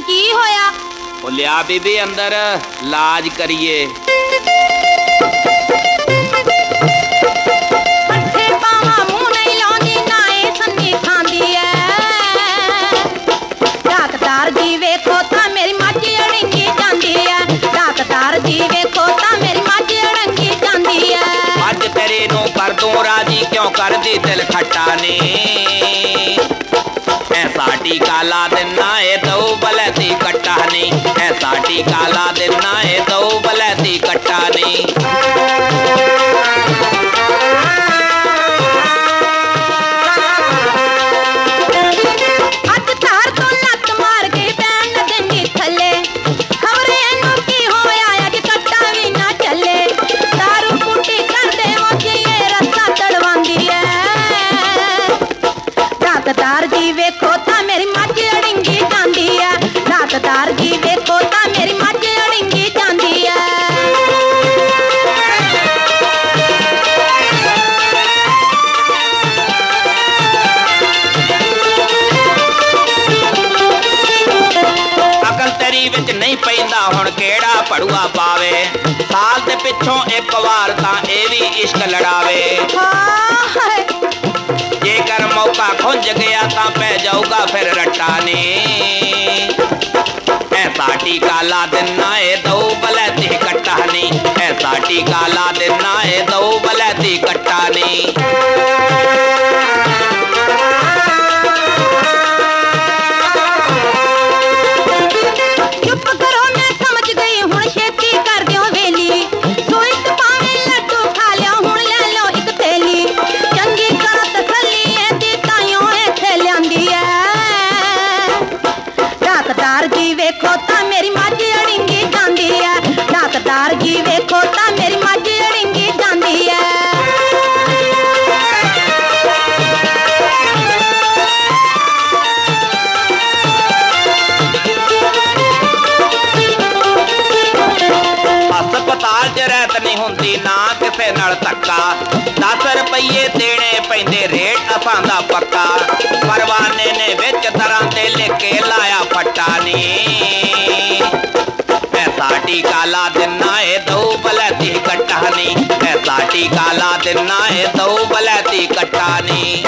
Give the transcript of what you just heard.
ਕੀ ਹੋਇਆ? ਉਹ ਲਿਆ ਬੀਬੀ ਅੰਦਰ ਲਾਜ ਕਰੀਏ। ਪੱਠੇ ਪਾਵਾਂ ਮੂੰਹ ਨਹੀਂ ਲਾਉਂਦੀ ਨਾ ਇਹ ਸੰਨੀ ਖਾਂਦੀ ਐ। ਡਾਕਟਰ ਜੀ ਵੇਖੋ ਤਾਂ ਮੇਰੀ ਮੱਝ ਅੜੰਗੀ ਜਾਂਦੀ ਐ। ਡਾਕਟਰ ਜੀ ਵੇਖੋ ਤਾਂ ਮੇਰੀ ਮੱਝ ਅੜੰਗੀ ਜਾਂਦੀ ਐ। ਅੱਜ ਤੇਰੇ ਨੂੰ ਕਰ ਦੂੰ ਰਾਜੀ ਕਿਉਂ ਕਰਦੀ ਦਿਲ ਖੱਟਾ ਨੇ? ਐਸਾ ਟੀਕਾ ਲਾ ਦੇਣਾ ਏ ਦਊ ਬਲੈਤੀ ਕੱਟਾ ਨਹੀਂ। ਐਸਾ ਟੀਕਾ ਲਾ ਦੇਣਾ ਏ ਦਊ ਬਲੈਤੀ ਅਕਲ ਤੇਰੀ ਵਿੱਚ ਨਹੀਂ ਪੈਂਦਾ ਹੁਣ ਕਿਹੜਾ ਪੜੂਆ ਪਾਵੇ? ਸਾਲ ਦੇ ਪਿੱਛੋਂ ਇੱਕ ਵਾਰ ਤਾਂ ਇਹ ਵੀ ਇਸ਼ਕ ਲੜਾਵੇ। ਹਾਏ। ਜੇਕਰ ਮੌਕਾ ਖੁੰਝ ਗਿਆ ਤਾਂ ਪੈ ਜਾਊਗਾ ਫਿਰ ਰੱਟਾ ਨੇ ਐਸਾ ਟੀਕਾ ਲਾ ਦੇਣਾ ਏ ਦਊ ਬਲੈਤੀ ਕੱਟਾ ਨਹੀਂ। ਐਸਾ ਟੀਕਾ ਲਾ ਦੇਣਾ ਏ ਦਊ ਬਲੈਤੀ ਕੱਟਾ ਨਹੀਂ। ਦਾਤਦਾਰ ਜੀ ਵੇਖੋ ਤਾਂ ਮੇਰੀ ਮੱਝ ਅੜਿੰਗੀ ਜਾਂਦੀ ਐ ਦਾਤਦਾਰ ਹਸਪਤਾਲ ਨਹੀਂ ਹੁੰਦੀ, ਨਾ ਕਿਸੇ ਨਾਲ ਧੱਕਾ। 10 ਰੁਪਏ ਦੇਣੇ ਪੈਂਦੇ, ਰੇਟ ਅਸਾਂ ਦਾ ਪੱਕਾ। ਪਰਵਾਨੇ ਨੇ ਵਿੱਚ ਤਰ੍ਹਾਂ ਤੇ ਲਿਖ ਕੇ ਲਾਇਆ ਫੱਟਾ ਨੀ ਐਸਾ ਟੀਕਾ ਲਾ ਦੇਣਾ ਏ ਦਊ ਬਲੈਤੀ ਕੱਟਾ ਨੀ। ਐਸਾ ਟੀਕਾ ਲਾ ਦੇਣਾ ਏ ਦਊ ਬਲੈਤੀ ਕੱਟਾ ਨੀ।